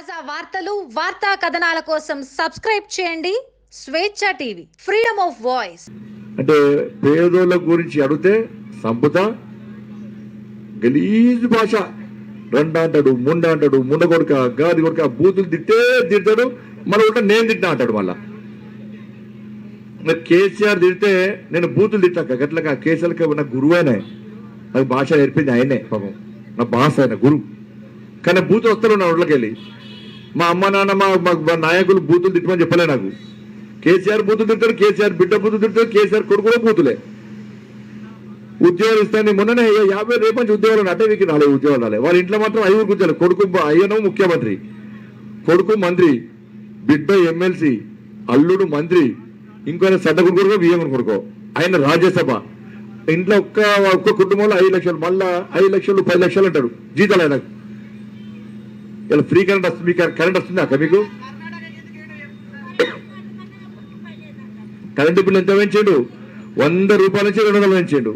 తాజా వార్తలు వార్తా కథనాల కోసం సబ్స్క్రైబ్ చేయండి. స్వేచ్ఛ టీవీ ఫ్రీడమ్ ఆఫ్ వాయిస్. అంటే పేదోళ్ళ గురించి అడిగితే సంపుతా గలీజ్ భాష. రెండ అంటాడు ముండ అంటాడు ముండ కొడుక గాది కొడుక బూతులు తిట్టే తిడతాడు మళ్ళీ ఉంటా నేను తిట్టినా అంటాడు మళ్ళా. కేసీఆర్ తిడితే నేను బూతులు తిట్టాక గట్లక కేసీఆర్కి నా గురువు అయినా నాకు భాష నేర్పింది ఆయనే పాపం. నా భాష ఆయన గురువు. కానీ బూతులు వస్తారు నా ఒళ్ళకెళ్ళి. మా అమ్మ నాన్న మా మా- నాయకులు బూతులు తిట్టమని చెప్పలే నాకు. కేసీఆర్ బూతులు తిడతాడు కేసీఆర్ బిడ్డ బూతులు తిడతాడు కేసీఆర్ కొడుకు బూతులే. ఉద్యోగాలు ఇస్తాను మొన్ననే యాభై రేపు నుంచి ఉద్యోగాలు అంటే వీకి నాలుగు ఉద్యోగాలు రాలే. వాళ్ళ ఇంట్లో మాత్రం ఐదుగురు కూర్చోాలి. కొడుకు అయ్యను ముఖ్యమంత్రి కొడుకు మంత్రి బిడ్డ ఎమ్మెల్సీ అల్లుడు మంత్రి ఇంకో సడ్డ కొడుకో బియ్యం కొడుకో. ఆయన రాజ్యసభ. ఇంట్లో ఒక్క ఒక్క కుటుంబంలో ఐదు లక్షలు మళ్ళా ఐదు లక్షలు పది లక్షలు అంటారు. జీతాలు ఆయనకు. ఇలా ఫ్రీ కరెంట్ వస్తుంది మీకు కరెంట్ వస్తుంది అక్క మీకు? కరెంటు బిల్లు ఎంత పెంచాడు? వంద రూపాయల నుంచి రెండు వందలు పెంచాడు.